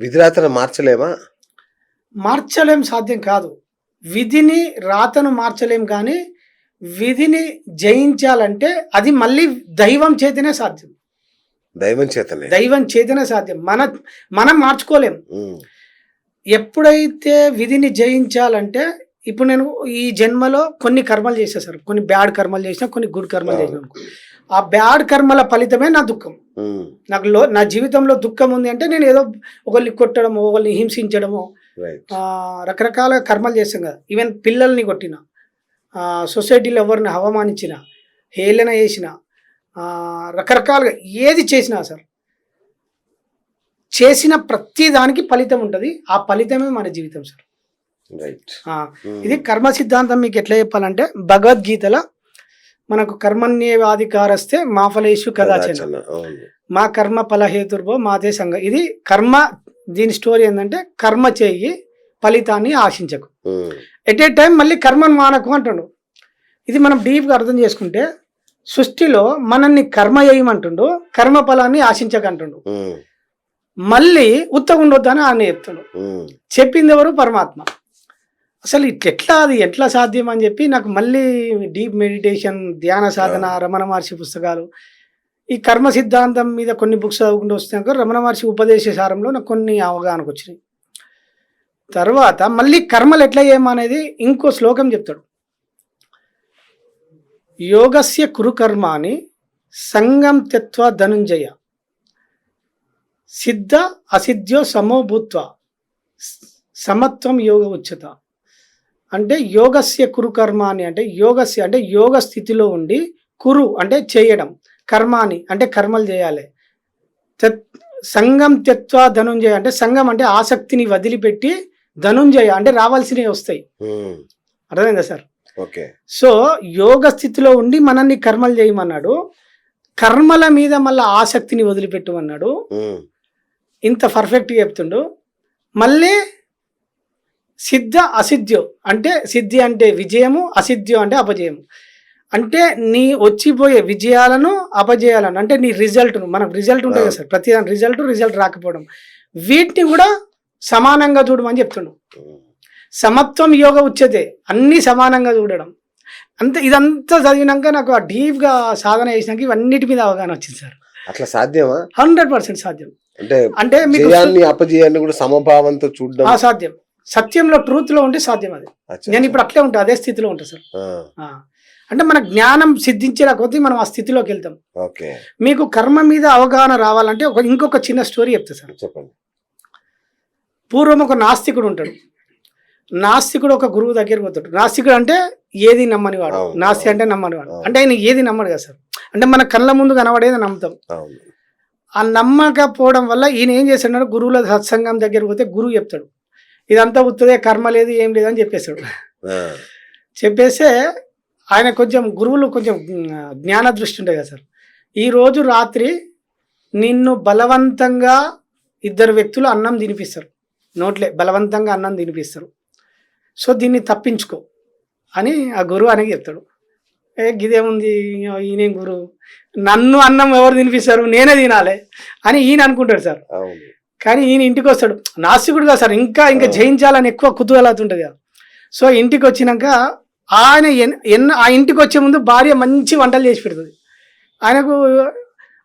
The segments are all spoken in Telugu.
విధిరాతను మార్చలేమా? మార్చలేం సాధ్యం కాదు. విధిని రాతను మార్చలేం కానీ విధిని జయించాలంటే అది మళ్ళీ దైవం చేతనే సాధ్యం. దైవం చేతనే? దైవం చేతనే సాధ్యం. మన మనం మార్చుకోలేం. ఎప్పుడైతే విధిని జయించాలంటే ఇప్పుడు నేను ఈ జన్మలో కొన్ని కర్మలు చేసేసారు కొన్ని బ్యాడ్ కర్మలు చేసిన కొన్ని గుడ్ కర్మలు చేసిన అనుకో. ఆ బ్యాడ్ కర్మల ఫలితమే నా దుఃఖం. నాకు లో నా జీవితంలో దుఃఖం ఉంది అంటే నేను ఏదో ఒకరిని కొట్టడమో ఒకరిని హింసించడమో రకరకాల కర్మలు చేస్తాం కదా. ఈవెన్ పిల్లల్ని కొట్టిన సొసైటీలో ఎవరిని అవమానించిన హేళన చేసిన రకరకాలుగా ఏది చేసినా సార్ చేసిన ప్రతి దానికి ఫలితం ఉంటుంది. ఆ ఫలితమే మన జీవితం సార్. రైట్ ఆ, ఇది కర్మ సిద్ధాంతం మీకు ఎట్లా చెప్పాలంటే భగవద్గీతలో మనకు కర్మణ్యేవాధికారస్తే మా ఫలేషు కదాచన. మా కర్మ ఫలహేతుర్భో మాతే సంగ ఇది కర్మ దీని స్టోరీ ఏంటంటే కర్మ చేయి ఫలితాన్ని ఆశించకు. ఎట్ ఏ టైం మళ్ళీ కర్మను మానకు అంటుండు. ఇది మనం డీప్గా అర్థం చేసుకుంటే సృష్టిలో మనల్ని కర్మ చేయమంటుండు కర్మ ఫలాన్ని ఆశించకంటుండు మళ్ళీ ఉత్తగుండొద్దని ఆయన చెప్తుండు. చెప్పింది ఎవరు? పరమాత్మ. అసలు ఇట్ల ఎట్లా అది? ఎట్లా సాధ్యం అని చెప్పి నాకు మళ్ళీ డీప్ మెడిటేషన్ ధ్యాన సాధన రమణ మహర్షి పుస్తకాలు. ఈ కర్మ సిద్ధాంతం మీద కొన్ని బుక్స్ చదువుకుంటూ వస్తున్నాక రమణ మహర్షి ఉపదేశ సారంలో నాకు కొన్ని అవగాహనకు వచ్చినాయి. తర్వాత మళ్ళీ కర్మలు ఎట్లా చేయమనేది ఇంకో శ్లోకం చెప్తాడు. యోగస్య కురు కర్మాని సంగం త్యత్వ ధనుంజయ. సిద్ధ అసిద్ధ్యో సమో భూత్వ. సమత్వం యోగ ఉచ్యత. అంటే యోగస్య కురు కర్మాని అంటే యోగస్య అంటే యోగ స్థితిలో ఉండి కురు అంటే చేయడం కర్మాని అంటే కర్మలు చేయాలి. తత్- సంగం త్యత్వ ధనుంజయ అంటే సంగం అంటే ఆసక్తిని వదిలిపెట్టి ధనుంజయ అంటే రావాల్సినవి వస్తాయి. అర్థమైందా సార్? ఓకే. సో యోగ స్థితిలో ఉండి మనల్ని కర్మలు చేయమన్నాడు కర్మల మీద మళ్ళీ ఆసక్తిని వదిలిపెట్టమన్నాడు. ఇంత పర్ఫెక్ట్గా చెప్తుండు. మళ్ళీ సిద్ధ అసిద్ధ్యం అంటే సిద్ధి అంటే విజయము అసిద్ధ్యం అంటే అపజయము. అంటే నీ వచ్చిపోయే విజయాలను అపజయాలను అంటే నీ రిజల్ట్ను మనకు రిజల్ట్ ఉంటుంది కదా సార్ ప్రతి రిజల్ట్ రిజల్ట్ రాకపోవడం. వీటిని కూడా సమానంగా చూడమని చెప్తుండు. ఉమ్, సమత్వం యోగ ఉచ్యతే అన్నీ సమానంగా చూడడం. అంతే ఇదంతా చదివినాక నాకు ఆ డీప్గా సాధన చేసినాక ఇవన్నిటి మీద అవగాహన వచ్చింది సార్. అట్లా సాధ్యమా? హండ్రెడ్ పర్సెంట్ సాధ్యం. అంటే అంటే అపజయాన్ని కూడా సమభావంతో చూడడం. ఆ సాధ్యం. సత్యంలో ట్రూత్లో ఉంటే సాధ్యం అది. నేను ఇప్పుడు అట్లే ఉంటా అదే స్థితిలో ఉంటా సార్. అంటే మన జ్ఞానం సిద్ధించేలా కొద్దీ మనం ఆ స్థితిలోకి వెళ్తాం. ఓకే. మీకు కర్మ మీద అవగాహన రావాలంటే ఒక ఇంకొక చిన్న స్టోరీ చెప్తా సార్. చెప్పండి. పూర్వం ఒక నాస్తికుడు ఉంటాడు. నాస్తికుడు ఒక గురువు దగ్గరికి పోతాడు. నాస్తికుడు అంటే ఏది నమ్మనివాడు నాస్తి. అంటే నమ్మనివాడు. అంటే ఆయన ఏది నమ్మడు కదా సార్. అంటే మన కళ్ళ ముందు కనబడేది నమ్ముతాం. ఆ నమ్మకపోవడం వల్ల ఈయన ఏం చేస్తున్నాడు గురువుల సత్సంగం దగ్గరికి పోతే గురువు చెప్తాడు. ఇదంతా ఉత్తదే కర్మ లేదు ఏం లేదు అని చెప్పేస్తాడు ఆ, చెప్పేస్తే ఆయన కొంచెం గురువులు కొంచెం జ్ఞ- జ్ఞాన దృష్టి ఉంటుంది కదా సార్. ఈ రోజు రాత్రి నిన్ను బలవంతంగా ఇద్దరు వ్యక్తులు అన్నం తినిపిస్తారు. నోట్లే బలవంతంగా అన్నం తినిపిస్తారు. సో దీన్ని తప్పించుకో అని ఆ గురువు అనేది చెప్తాడు. ఏ గిదేముంది ఈయనేం గురువు? నన్ను అన్నం ఎవరు తినిపిస్తారు? నేనే తినాలి అని ఈయన అనుకుంటాడు సార్. కానీ ఈయన ఇంటికి వస్తాడు. నాస్తికుడు కదా సార్ ఇంకా ఇంకా జయించాలని ఎక్కువ కుతూహలత ఉంటుంది కదా. సో ఇంటికి వచ్చినాక ఆయన ఎన్- ఎన్న ఆ ఇంటికి వచ్చే ముందు భార్య మంచి వంటలు చేసి పెడుతుంది. ఆయనకు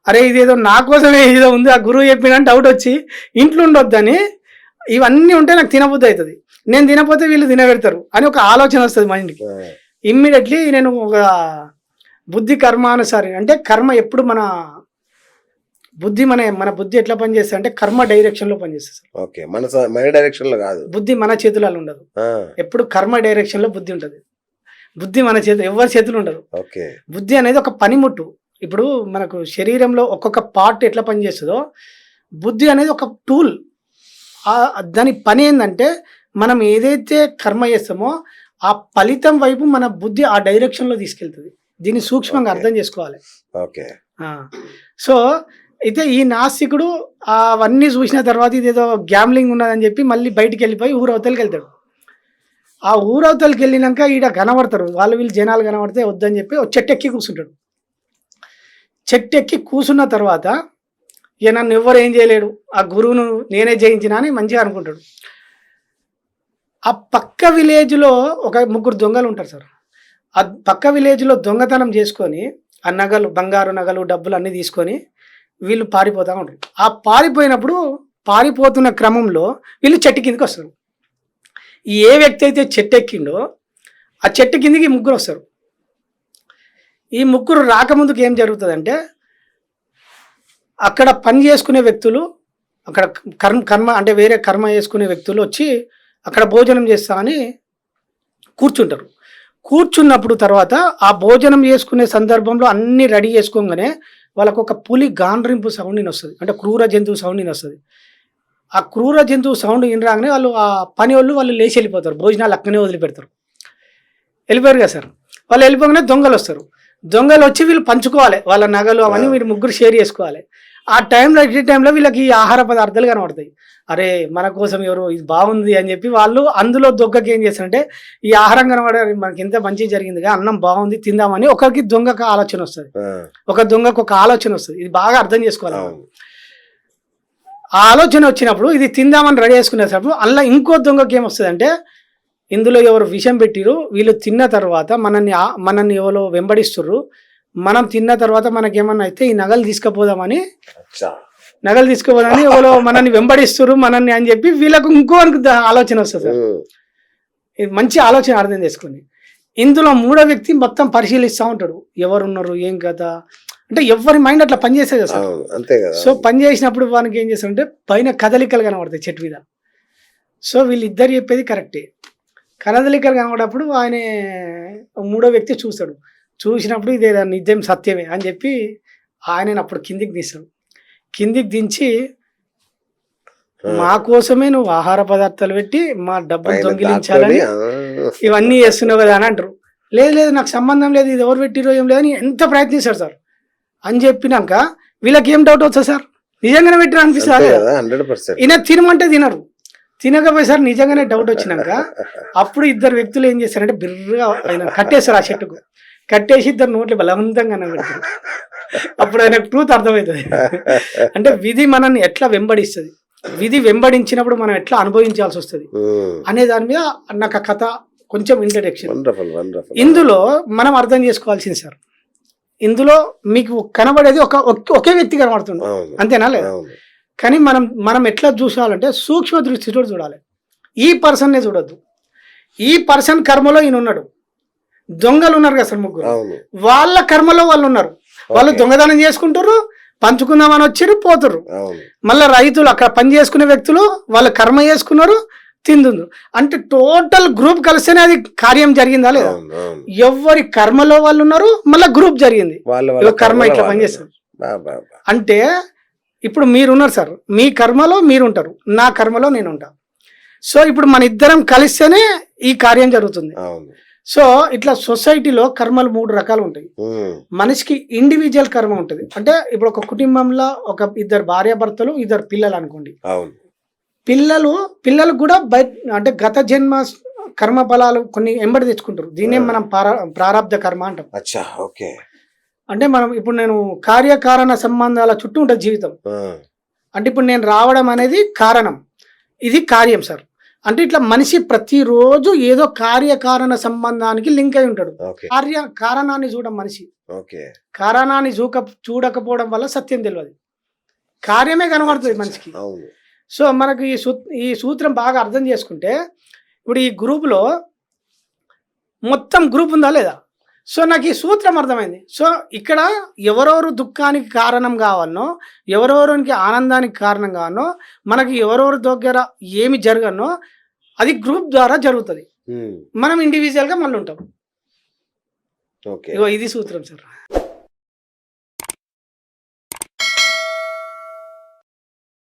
అరే ఇదేదో నా కోసమే ఏదో ఉంది ఆ గురువు చెప్పిన డౌట్ వచ్చి ఇంట్లో ఉండొద్దని ఇవన్నీ ఉంటే నాకు తినబుద్ధి అవుతుంది. నేను తినపోతే వీళ్ళు తినబెడతారు అని ఒక ఆలోచన వస్తుంది మైండ్కి ఇమ్మీడియట్లీ నేను ఒక బుద్ధి కర్మానుసారి అంటే కర్మ ఎప్పుడు మన బుద్ధి మన మన బుద్ధి ఎట్లా పనిచేస్తుంది అంటే కర్మ డైరెక్షన్లో పనిచేస్తుంది సార్. ఓకే మన మన డైరెక్షన్లో కాదు. బుద్ధి మన చేతులలో ఉండదు. ఎప్పుడు కర్మ డైరెక్షన్లో బుద్ధి ఉంటుంది. బుద్ధి మన చేతి ఎవరి చేతులు ఉండదు. ఓకే. బుద్ధి అనేది ఒక పనిముట్టు. ఇప్పుడు మనకు శరీరంలో ఒక్కొక్క పార్ట్ ఎట్లా పనిచేస్తుందో బుద్ధి అనేది ఒక టూల్ దాని పని ఏంటంటే మనం ఏదైతే కర్మ చేస్తామో ఆ ఫలితం వైపు మన బుద్ధి ఆ డైరెక్షన్లో తీసుకెళ్తుంది. దీన్ని సూక్ష్మంగా. అర్థం చేసుకోవాలి. ఓకే. సో అయితే ఈ నాస్తికుడు అవన్నీ చూసిన తర్వాత ఇదేదో గ్యామ్లింగ్ ఉన్నదని చెప్పి మళ్ళీ బయటికి వెళ్ళిపోయి ఊరవతలకి వెళ్తాడు. ఆ ఊరవతలకి వెళ్ళినాక ఈడ కనబడతారు. వాళ్ళు వీళ్ళు జనాలు కనబడితే వద్దని చెప్పి ఒక చెట్టు ఎక్కి కూర్చుంటాడు. చెట్టు ఎక్కి కూర్చున్న తర్వాత ఇక నన్ను ఎవ్వరు ఏం చేయలేడు. ఆ గురువును నేనే జయించిన అని మంచిగా అనుకుంటాడు. ఆ పక్క విలేజ్లో ఒక ముగ్గురు దొంగలు ఉంటారు సార్. ఆ పక్క విలేజ్లో దొంగతనం చేసుకొని ఆ నగలు బంగారు నగలు డబ్బులు అన్నీ తీసుకొని వీళ్ళు పారిపోతూ ఉంటారు. ఆ పారిపోయినప్పుడు పారిపోతున్న క్రమంలో వీళ్ళు చెట్టు కిందకి వస్తారు. ఏ వ్యక్తి అయితే చెట్టు ఎక్కిండో ఆ చెట్టు కిందకి ముగ్గురు వస్తారు. ఈ ముగ్గురు రాకముందుకు ఏం జరుగుతుందంటే అక్కడ పని చేసుకునే వ్యక్తులు అక్కడ కర్మ కర్మ అంటే వేరే కర్మ చేసుకునే వ్యక్తులు వచ్చి అక్కడ భోజనం చేస్తామని కూర్చుంటారు. కూర్చున్నప్పుడు తర్వాత ఆ భోజనం చేసుకునే సందర్భంలో అన్నీ రెడీ చేసుకోగానే వాళ్ళకు ఒక పులి గాండ్రింపు సౌండ్ వస్తుంది అంటే క్రూర జంతువు సౌండ్ వస్తుంది ఆ క్రూర జంతువు సౌండ్ వినరాగానే వాళ్ళు ఆ పని వాళ్ళు వాళ్ళు లేచి వెళ్ళిపోతారు. భోజనాలు అక్కనే వదిలిపెడతారు. వెళ్ళిపోయారు కదా సార్? వాళ్ళు వెళ్ళిపోగానే దొంగలు వస్తారు. దొంగలు వచ్చి వీళ్ళు పంచుకోవాలి. వాళ్ళ నగలు అవన్నీ వీళ్ళు ముగ్గురు షేర్ చేసుకోవాలి. ఆ టైంలో ఈ టైంలో వీళ్ళకి ఈ ఆహార పదార్థాలు కనబడతాయి. అరే మన కోసం ఎవరు ఇది బాగుంది అని చెప్పి వాళ్ళు అందులో దొంగకి ఏం చేస్తారంటే ఈ ఆహారం కనబడే మనకి ఎంత మంచి జరిగిందిగా అన్నం బాగుంది తిందామని ఒకరికి దొంగకు ఆలోచన వస్తుంది. ఒక దొంగకు ఒక ఆలోచన వస్తుంది. ఇది బాగా అర్థం చేసుకోవాలి ఆ ఆలోచన వచ్చినప్పుడు ఇది తిందామని రెడీ చేసుకునేటప్పుడు అలా ఇంకో దొంగకి ఏమొస్తుంది అంటే ఇందులో ఎవరు విషం పెట్టిరు వీళ్ళు తిన్న తర్వాత మనల్ని మనల్ని ఎవరో వెంబడిస్తుర్రు మనం తిన్న తర్వాత మనకేమన్నా అయితే ఈ నగలు తీసుకుపోదామని. నగలు తీసుకుపోదామని ఎవరో మనల్ని వెంబడిస్తుర్రు మనల్ని అని చెప్పి వీళ్ళకు ఇంకో ఆలోచన వస్తుంది సార్. ఇది మంచి ఆలోచన అర్థం చేసుకోండి ఇందులో మూడో వ్యక్తి మొత్తం పరిశీలిస్తూ ఉంటాడు. ఎవరున్నారు ఏం కదా అంటే ఎవరి మైండ్ అట్లా పనిచేసేది సార్. అవును అంతే కదా. సో పని చేసినప్పుడు వానికి ఏం చేస్తారంటే పైన కదలికలు కనబడతాయి చెట్టు మీద. సో వీళ్ళిద్దరు చెప్పేది కరెక్టే. కదలికలు కనబడప్పుడు ఆయన మూడో వ్యక్తి చూస్తాడు. చూసినప్పుడు ఇదే నిజం సత్యమే అని చెప్పి ఆయన అప్పుడు కిందికి తీస్తాడు కిందికి దించి మా కోసమే నువ్వు ఆహార పదార్థాలు పెట్టి మా డబ్బులు దొంగిలించాలని ఇవన్నీ చేస్తున్నావు కదా అని అంటారు. లేదు లేదు నాకు సంబంధం లేదు ఇది ఎవరు పెట్టిరో ఏం లేదని ఎంత ప్రయత్నిస్తాడు సార్? అని చెప్పినాక వీళ్ళకి ఏం డౌట్ వస్తుంది సార్? నిజంగానే పెట్టిన అనిపిస్తుంది ఈయన తినమంటే తినరు. తినకపోయి సార్ నిజంగానే డౌట్ వచ్చినాక అప్పుడు ఇద్దరు వ్యక్తులు ఏం చేస్తారంటే బిర్రగా ఆయన కట్టేస్తారు ఆ చెట్టుకు. కట్టేసి ఇద్దరు నోట్లు బలవంతంగా పెడతారు అప్పుడు ఆయన ట్రూత్ అర్థమవుతుంది. అంటే విధి మనల్ని ఎట్లా వెంబడిస్తుంది? విధి వెంబడించినప్పుడు మనం ఎట్లా అనుభవించాల్సి వస్తుంది? అనే దాని మీద నాకు ఆ కథ కొంచెం ఇంట్రడక్షన్ ఇందులో మనం అర్థం చేసుకోవాల్సింది సార్. ఇందులో మీకు కనబడేది ఒక ఒక్- వ్యక్తి కనబడుతుంది అంతేనా లేదా? కానీ మనం మనం ఎట్లా చూసాలంటే సూక్ష్మ దృష్టితో చూడాలి. ఈ పర్సన్నే చూడొద్దు. ఈ పర్సన్ కర్మలో ఈయన ఉన్నాడు దొంగలు ఉన్నారు కదా సార్ ముగ్గురు. వాళ్ళ కర్మలో వాళ్ళు ఉన్నారు. వాళ్ళు. దొంగతనం చేసుకుంటారు పంచుకుందామని వచ్చారు పోతురు మళ్ళీ రైతులు అక్కడ పని చేసుకునే వ్యక్తులు వాళ్ళ కర్మ చేసుకున్నారు తిందుండ్రు. అంటే టోటల్ గ్రూప్ కలిస్తేనే అది కార్యం జరిగిందా లేదా? ఎవరి కర్మలో వాళ్ళు ఉన్నారు మళ్ళీ గ్రూప్ జరిగింది. కర్మ ఇట్లా బా. అంటే ఇప్పుడు మీరున్నారు సార్ మీ కర్మలో మీరు ఉంటారు నా కర్మలో నేను ఉంటా సో ఇప్పుడు మన ఇద్దరం కలిస్తేనే ఈ కార్యం జరుగుతుంది. సో ఇట్లా సొసైటీలో కర్మలు మూడు రకాలు ఉంటాయి. మనిషికి ఇండివిజువల్ కర్మ ఉంటుంది. అంటే ఇప్పుడు ఒక కుటుంబంలో ఒక ఇద్దరు భార్యాభర్తలు ఇద్దరు పిల్లలు అనుకోండి. పిల్లలు పిల్లలకు కూడా బయట అంటే గత జన్మ కర్మ ఫలాలు కొన్ని ఎంబడి తెచ్చుకుంటారు. దీన్నే మనం పారా ప్రారంధ కర్మ అంటాం. ఓకే. అంటే మనం ఇప్పుడు నేను కార్యకారణ సంబంధాల చుట్టూ ఉంటుంది జీవితం. అంటే ఇప్పుడు నేను రావడం అనేది కారణం. ఇది కార్యం సార్. అంటే ఇట్లా మనిషి ప్రతిరోజు ఏదో కార్యకారణ సంబంధానికి లింక్ అయి ఉంటాడు. కార్య కారణాన్ని చూడడం మనిషి. ఓకే. కారణాన్ని చూక చూడకపోవడం వల్ల సత్యం తెలియదు కార్యమే కనబడుతుంది మనిషికి. సో మనకు ఈ సూ ఈ సూత్రం బాగా అర్థం చేసుకుంటే ఇప్పుడు ఈ గ్రూపులో మొత్తం గ్రూప్ ఉందా లేదా? సో నాకు ఈ సూత్రం అర్థమైంది. సో ఇక్కడ ఎవరెవరు దుఃఖానికి కారణం కావాలనో ఎవరెవరికి ఆనందానికి కారణం కావాలనో మనకి ఎవరెవరి దగ్గర ఏమి జరగనో అది గ్రూప్ ద్వారా జరుగుతుంది. ఉమ్, మనం ఇండివిజువల్గా మళ్ళీ ఉంటాం ఇగో ఇది సూత్రం సార్.